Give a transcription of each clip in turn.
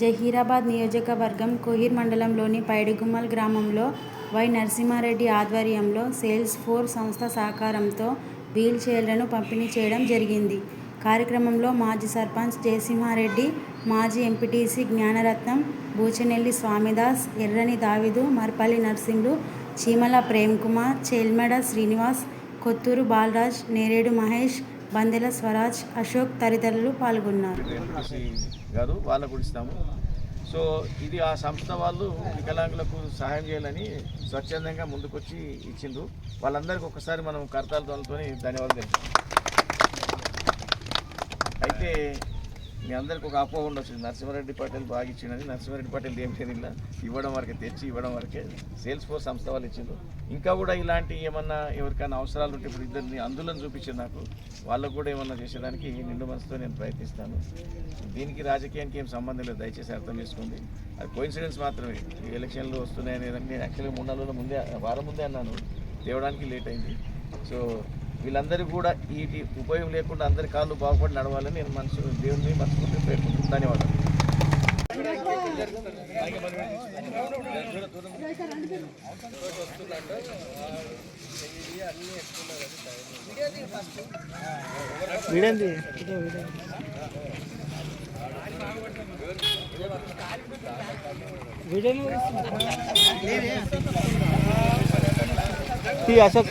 జహీరాబాద్ నియోజకవర్గం కోహిర్ మండలంలోని పైడిగుమ్మల్ గ్రామంలో వై నరసింహారెడ్డి ఆధ్వర్యంలో సేల్స్ ఫోర్ సంస్థ సహకారంతో వీల్ చైర్లను పంపిణీ చేయడం జరిగింది. కార్యక్రమంలో మాజీ సర్పంచ్ జయసింహారెడ్డి, మాజీ ఎంపీటీసీ జ్ఞానరత్నం, బూచనెల్లి స్వామిదాస్, ఎర్రని దావిదు మర్పల్లి నర్సింహ్లు, చీమల ప్రేమ్కుమార్, చేల్మెడ శ్రీనివాస్, కొత్తూరు బాలరాజ్, నేరేడు మహేష్, బందెల స్వరాజ్, అశోక్ తదితరులు పాల్గొన్నారు. గారు వాళ్ళకు కూడా ఇస్తాము. సో ఇది ఆ సంస్థ వాళ్ళు వికలాంగులకు సహాయం చేయాలని స్వచ్ఛందంగా ముందుకొచ్చి ఇచ్చిండ్రు. వాళ్ళందరికీ ఒకసారి మనం కర్తాల ధన్యవాదాలు అయితే మీ అందరికి ఒక అపోహ ఉండొచ్చు. నరసింహారెడ్డి పటేల్ బాగా ఇచ్చిండని నరసింహారెడ్డి పటేల్ ఏం లేదు ఇలా ఇవ్వడం వరకే తెచ్చి ఇవ్వడం వరకే సేల్స్ ఫోర్స్ సంస్థ వాళ్ళు ఇచ్చిండ్రు. ఇంకా కూడా ఇలాంటి ఏమన్నా ఎవరికైనా అవసరాలు ఉంటే ఇప్పుడు ఇద్దరిని అందులో చూపించారు నాకు. వాళ్ళకు కూడా ఏమన్నా చేసేదానికి నిండు మనసుతో నేను ప్రయత్నిస్తాను. దీనికి రాజకీయానికి ఏం సంబంధం లేదు దయచేసి అర్థం చేసుకోండి. అది కోయిన్సిడెన్స్ మాత్రమే. ఈ ఎలక్షన్లు వస్తున్నాయి అనేది నేను యాక్చువల్గా మూడు నాలుగు ముందే వారం ముందే అన్నాను. తేవడానికి లేట్ అయింది. సో వీళ్ళందరికీ కూడా ఈ ఉపయోగం లేకుండా అందరి కాళ్ళు బాగుపడి నడవాలని నేను మనసు దేవుని మనసుకుంటూ పేర్కొంటున్నాను ధన్యవాదాలు. అశోక్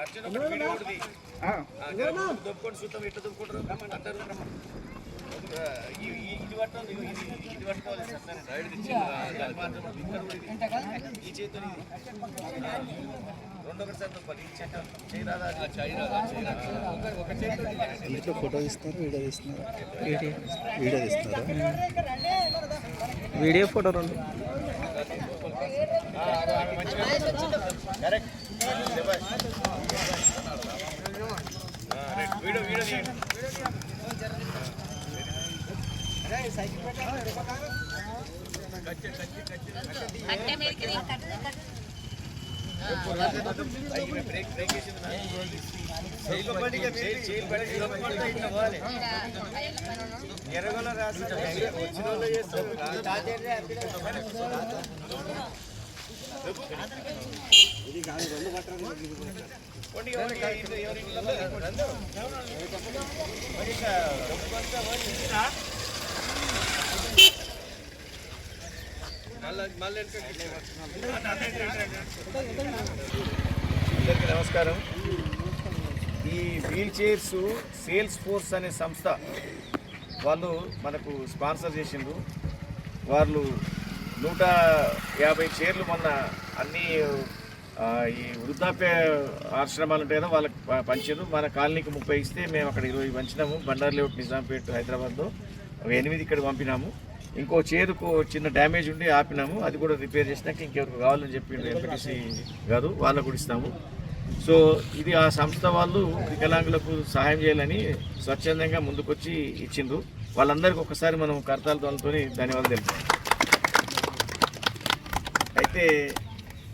అర్జున్ ఒకటి వీడియో చూద్దాం ఎట్లా అందరూ ఈ- ఇది ఇది ఇది- పట్టుకోవాలి సార్. చేతితో సార్ చేత ఒక- చేతితో. ఇంట్లో ఫోటో వీడియో తీస్తున్నారు వీడియో తీస్తున్నారు వీడియో ఫోటో రెండు. ఇట్లా పోవాలి. ఎర్రగొల్ల రాసి వచ్చిన వాళ్ళు చేస్తారు. అందరికీ నమస్కారం. ఈ వీల్ చైర్స్ సేల్స్ ఫోర్స్ అనే సంస్థ వాళ్ళు మనకు స్పాన్సర్ చేసిండ్రు. వాళ్ళు నూట యాభై చైర్లు మొన్న అన్ని ఈ వృద్ధాప్య ఆశ్రమాలు ఉంటాయి కదా వాళ్ళకి పంచారు. మన కాలనీకి ముప్పై ఇస్తే మేము అక్కడ ఇరవై పంచినాము. బండార్ లేఅవుట్ నిజాంపేట్ హైదరాబాద్లో ఒక ఎనిమిది ఇక్కడ పంపినాము. ఇంకో చేరుకు చిన్న డ్యామేజ్ ఉండి ఆపినాము. అది కూడా రిపేర్ చేసినాక ఇంకెవరికి కావాలని చెప్పి ఎంపీటీసీ గారు వాళ్ళకు కూడా ఇస్తాము. సో ఇది ఆ సంస్థ వాళ్ళు వికలాంగులకు సహాయం చేయాలని స్వచ్ఛందంగా ముందుకొచ్చి ఇచ్చిండ్రు. వాళ్ళందరికీ ఒకసారి మనం కర్తాల ధన్యవాదాలు తెలుపుతాం. అయితే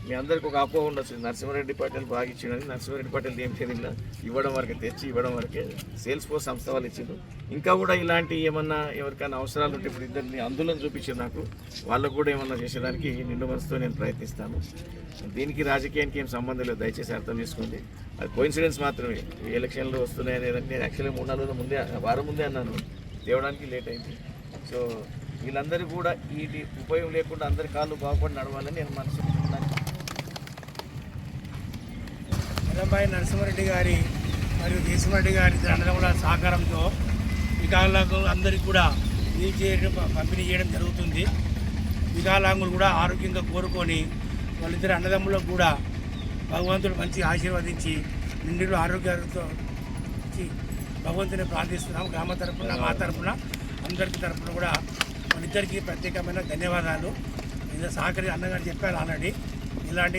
మీ అందరికి ఒక అపోహ ఉండొచ్చు. నరసింహారెడ్డి పటేల్ బాగా ఇచ్చిండని నరసింహారెడ్డి పటేల్ ఏం తెలియదు ఇవ్వడం వరకే తెచ్చి ఇవ్వడం వరకే సేల్స్ ఫోర్స్ సంస్థ వాళ్ళు ఇచ్చిండ్రు. ఇంకా కూడా ఇలాంటి ఏమన్నా ఎవరికైనా అవసరాలు ఉంటే ఇప్పుడు ఇద్దరిని అందులో చూపించారు నాకు. వాళ్ళకు కూడా ఏమన్నా చేసేదానికి నిండు మనసుతో నేను ప్రయత్నిస్తాను. దీనికి రాజకీయానికి ఏం సంబంధం లేదు. దయచేసి అర్థం చేసుకోండి. అది కోయిన్సిడెన్స్ మాత్రమే. ఈ ఎలక్షన్లు వస్తున్నాయి నేను యాక్చువల్గా మూడు నాలుగు ముందే వారం ముందే అన్నాను. తేవడానికి లేట్ అయింది. సో వీళ్ళందరికీ కూడా ఈ ఉపయోగం లేకుండా అందరి కాళ్ళు బాగుపడి నడవాలని నేను మనసుకుంటున్నాను. ఎర్రంబాయి నరసింహారెడ్డి గారి మరియు దేశమరెడ్డి గారి దండముల సహకారంతో వికలాంగులు అందరికీ కూడా వీల్ చేయడం పంపిణీ చేయడం జరుగుతుంది. వికలాంగులు కూడా ఆరోగ్యంగా కోరుకొని వాళ్ళిద్దరు అన్నదమ్ములకు కూడా భగవంతుడు మంచి ఆశీర్వదించి నిండులు ఆరోగ్యాలతో భగవంతుని ప్రార్థిస్తున్నాం గ్రామ తరపున మా తరపున అందరికీ తరపున కూడా ఇద్దరికి ప్రత్యేకమైన ధన్యవాదాలు. ఇలా సహకరి అన్నగారు చెప్పారు ఆల్రెడీ. ఇలాంటి